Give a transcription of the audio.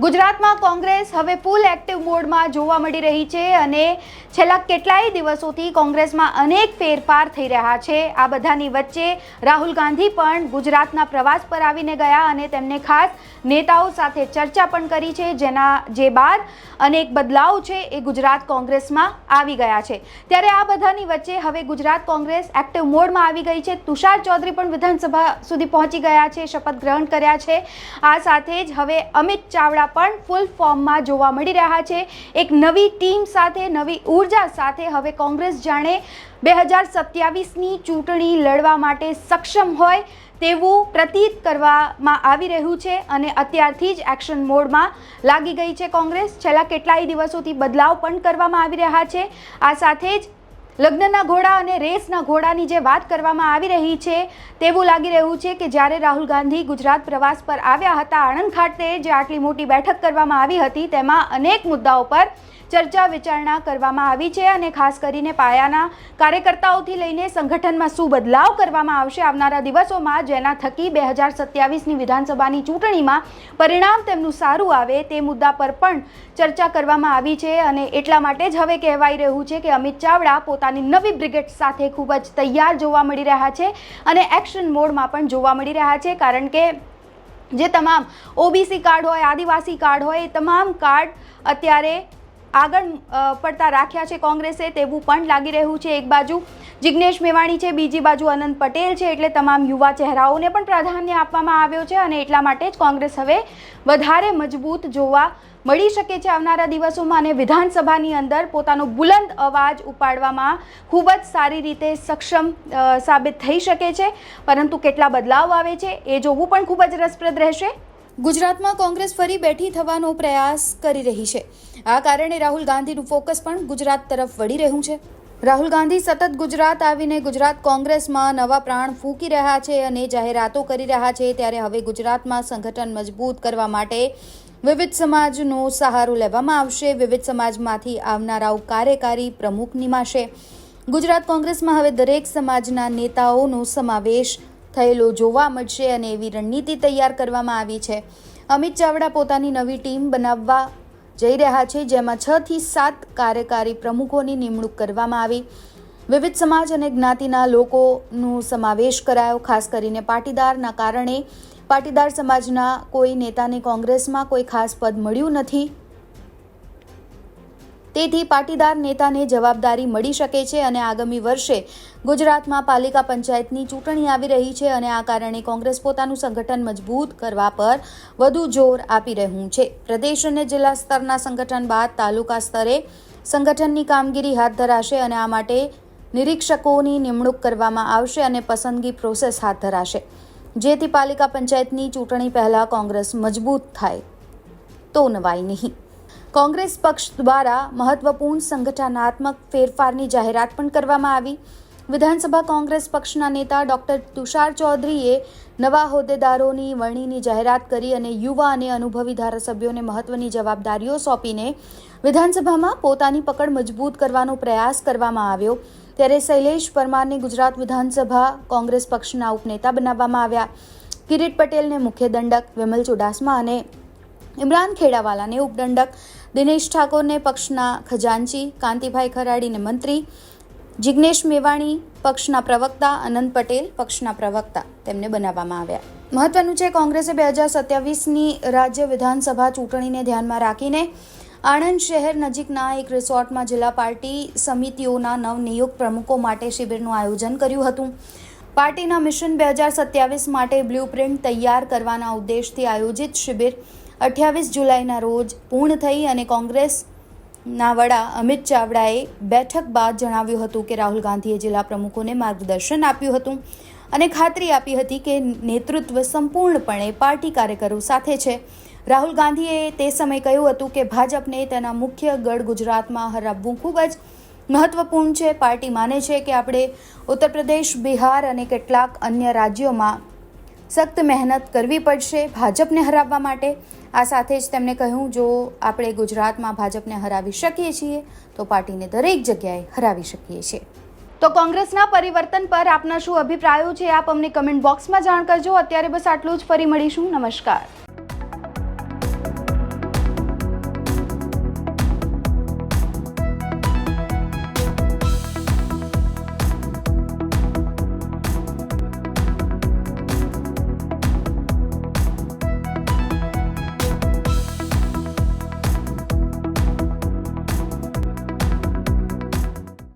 ગુજરાતમાં કોંગ્રેસ હવે ફૂલ એક્ટિવ મોડમાં જોવા મળી રહી છે અને છેલ્લા કેટલાય દિવસોથી કોંગ્રેસમાં અનેક ફેરફાર થઈ રહ્યા છે. આ બધાની વચ્ચે રાહુલ ગાંધી પણ ગુજરાતના પ્રવાસ પર આવીને ગયા અને તેમને ખાસ નેતાઓ સાથે ચર્ચા પણ કરી છે, જેના જે બાદ અનેક બદલાવ છે એ ગુજરાત કોંગ્રેસમાં આવી ગયા છે. ત્યારે આ બધાની વચ્ચે હવે ગુજરાત કોંગ્રેસ એક્ટિવ મોડમાં આવી ગઈ છે. તુષાર ચૌધરી પણ વિધાનસભા સુધી પહોંચી ગયા છે, શપથ ગ્રહણ કર્યા છે. આ સાથે જ હવે અમિત ચાવડા પણ ફૂલ ફોર્મમાં જોવા મળી રહ્યા છે. એક નવી ટીમ સાથે નવી ઊર્જા સાથે હવે કોંગ્રેસ જાણે બે હજાર સત્યાવીસની ચૂંટણી લડવા માટે સક્ષમ હોય તેવું પ્રતીત કરવામાં આવી રહ્યું છે અને અત્યારથી જ એક્શન મોડમાં લાગી ગઈ છે કોંગ્રેસ. છેલ્લા કેટલાય દિવસોથી બદલાવ પણ કરવામાં આવી રહ્યા છે. આ સાથે જ લગ્નના ઘોડા અને રેસના ઘોડાની જે વાત કરવામાં આવી રહી છે, તેવું લાગી રહ્યું છે કે જ્યારે રાહુલ ગાંધી ગુજરાત પ્રવાસ પર આવ્યા હતા, આણંદ ખાતે જે આટલી મોટી બેઠક કરવામાં આવી હતી, તેમાં અનેક મુદ્દાઓ પર ચર્ચા વિચારણા કરવામાં આવી છે અને ખાસ કરીને પાયાના કાર્યકર્તાઓથી લઈને સંગઠનમાં શું બદલાવ કરવામાં આવશે આવનારા દિવસોમાં, જેના થકી બે હજાર સત્યાવીસની વિધાનસભાની ચૂંટણીમાં પરિણામ તેમનું સારું આવે, તે મુદ્દા પર પણ ચર્ચા કરવામાં આવી છે અને એટલા માટે જ હવે કહેવાઈ રહ્યું છે કે અમિત ચાવડા પોતાની નવી બ્રિગેડ સાથે ખૂબ જ તૈયાર જોવા મળી રહ્યા છે અને એક્શન મોડમાં પણ જોવા મળી રહ્યા છે, કારણ કે જે તમામ ઓબીસી કાર્ડ હોય, આદિવાસી કાર્ડ હોય, એ તમામ કાર્ડ અત્યારે આગળ પડતા રાખ્યા છે કોંગ્રેસે તેવું પણ લાગી રહ્યું છે એક બાજુ. જિગ્નેશ મેવાણી છે, બીજી બાજુ અનંત પટેલ છે, એટલે તમામ યુવા ચહેરાઓને પણ પ્રાધાન્ય આપવામાં આવ્યો છે અને એટલા માટે જ કોંગ્રેસ હવે વધારે મજબૂત જોવા મળી શકે છે આવનારા દિવસોમાં અને વિધાનસભાની અંદર પોતાનો બુલંદ અવાજ ઉપાડવામાં ખૂબ જ સારી રીતે સક્ષમ સાબિત થઈ શકે છે. પરંતુ કેટલા બદલાવ આવે છે એ જોવું પણ ખૂબ જ રસપ્રદ રહેશે. ગુજરાતમાં કોંગ્રેસ ફરી બેઠી થવાનો પ્રયાસ કરી રહી છે. આ કારણે રાહુલ ગાંધીનું ફોકસ પણ ગુજરાત તરફ વળી રહ્યું છે. રાહુલ ગાંધી સતત ગુજરાત આવીને ગુજરાત કોંગ્રેસમાં નવા પ્રાણ ફૂંકી રહ્યા છે અને જાહેરાતો કરી રહ્યા છે ત્યારે હવે ગુજરાતમાં સંગઠન મજબૂત કરવા માટે વિવિધ સમાજનો સહારો લેવામાં આવશે. વિવિધ સમાજમાંથી આવનારાઓ કાર્યકારી પ્રમુખ નિમાશે. ગુજરાત કોંગ્રેસમાં હવે દરેક સમાજના નેતાઓનો સમાવેશ થયેલો જોવા મળશે અને એવી રણનીતિ તૈયાર કરવામાં આવી છે. અમિત ચાવડા પોતાની નવી ટીમ બનાવવા જઈ રહ્યા છે, જેમાં છ થી સાત કાર્યકારી પ્રમુખોની નિમણૂક કરવામાં આવી. વિવિધ સમાજ અને જ્ઞાતિના લોકોનો સમાવેશ કરાયો, ખાસ કરીને પાટીદારના કારણે. પાટીદાર સમાજના કોઈ નેતાને કોંગ્રેસમાં કોઈ ખાસ પદ મળ્યું નથી. તેથી પાટીદાર નેતાને જવાબદારી મળી શકે છે અને આગામી વર્ષે ગુજરાતમાં પાલિકા પંચાયતની ચૂંટણી આવી રહી છે અને આ કારણે કોંગ્રેસ પોતાનું સંગઠન મજબૂત કરવા પર વધુ જોર આપી રહ્યું છે. પ્રદેશ અને જિલ્લા સ્તરના સંગઠન બાદ તાલુકા સ્તરે સંગઠનની કામગીરી હાથ ધરાશે અને આ માટે નિરીક્ષકોની નિમણૂક કરવામાં આવશે અને પસંદગી પ્રોસેસ હાથ ધરાશે. જેથી પાલિકા પંચાયતની ચૂંટણી પહેલાં કોંગ્રેસ મજબૂત થાય. તો નવાઈ નહીં. કોંગ્રેસ પક્ષ દ્વારા મહત્વપૂર્ણ સંગઠનાત્મક ફેરફારની જાહેરાત પણ કરવામાં આવી. વિધાનસભા કોંગ્રેસ પક્ષના નેતા ડોક્ટર તુષાર ચૌધરીએ નવા હોદ્દેદારોની વરણીની જાહેરાત કરી અને યુવા અને અનુભવી ધારાસભ્યોને મહત્વની જવાબદારીઓ સોંપીને વિધાનસભામાં પોતાની પકડ મજબૂત કરવાનો પ્રયાસ કરવામાં આવ્યો. ત્યારે શૈલેષ પરમારને ગુજરાત વિધાનસભા કોંગ્રેસ પક્ષના ઉપનેતા બનાવવામાં આવ્યા. કિરીટ પટેલને મુખ્ય દંડક, વિમલ ચુડાસમા અને ઇમરાન ખેડાવાલાને ઉપદંડક. દિનેશ ઠાકોરને પક્ષના ખજાનચી, કાંતિભાઈ ખરાડીને મંત્રી. જિગ્નેશ મેવાણી પક્ષના પ્રવક્તા, અનંત પટેલ પક્ષના પ્રવક્તા તેમને બનાવવામાં આવ્યા. મહત્વનું છે કોંગ્રેસે બે હજાર સત્યાવીસની રાજ્ય વિધાનસભા ચૂંટણીને ધ્યાનમાં રાખીને આણંદ શહેર નજીકના એક રિસોર્ટમાં જિલ્લા પાર્ટી સમિતિઓના નવનિયુક્ત પ્રમુખો માટે શિબિરનું આયોજન કર્યું હતું. પાર્ટીના મિશન બે હજાર સત્યાવીસ માટે બ્લુપ્રિન્ટ તૈયાર કરવાના ઉદ્દેશથી આયોજિત શિબિર અઠ્યાવીસ જુલાઈના રોજ પૂર્ણ થઈ અને કોંગ્રેસના વડા અમિત ચાવડાએ બેઠક બાદ જણાવ્યું હતું કે રાહુલ ગાંધીએ જિલ્લા પ્રમુખોને માર્ગદર્શન આપ્યું હતું અને ખાતરી આપી હતી કે નેતૃત્વ સંપૂર્ણપણે પાર્ટી કાર્યકરો સાથે છે. રાહુલ ગાંધીએ તે સમયે કહ્યું હતું કે ભાજપને તેના મુખ્ય ગઢ ગુજરાતમાં હરાવવું ખૂબ જ મહત્વપૂર્ણ છે. પાર્ટી માને છે કે આપણે ઉત્તર પ્રદેશ, બિહાર અને કેટલાક અન્ય રાજ્યોમાં સખ્ત મહેનત કરવી પડશે. ભાજપને હરાવવા માટે આ સાથે જ તેમણે કહ્યું, જો આપણે ગુજરાતમાં ભાજપને હરાવી શકીએ છીએ, તો પાર્ટીને દરેક જગ્યાએ હરાવી શકીએ છીએ. તો કોંગ્રેસના પરિવર્તન પર આપના શું અભિપ્રાયો છે, આપ અમને કમેન્ટ બોક્સમાં જાણ કરજો. અત્યારે બસ આટલું જ. ફરી મળીશું. નમસ્કાર.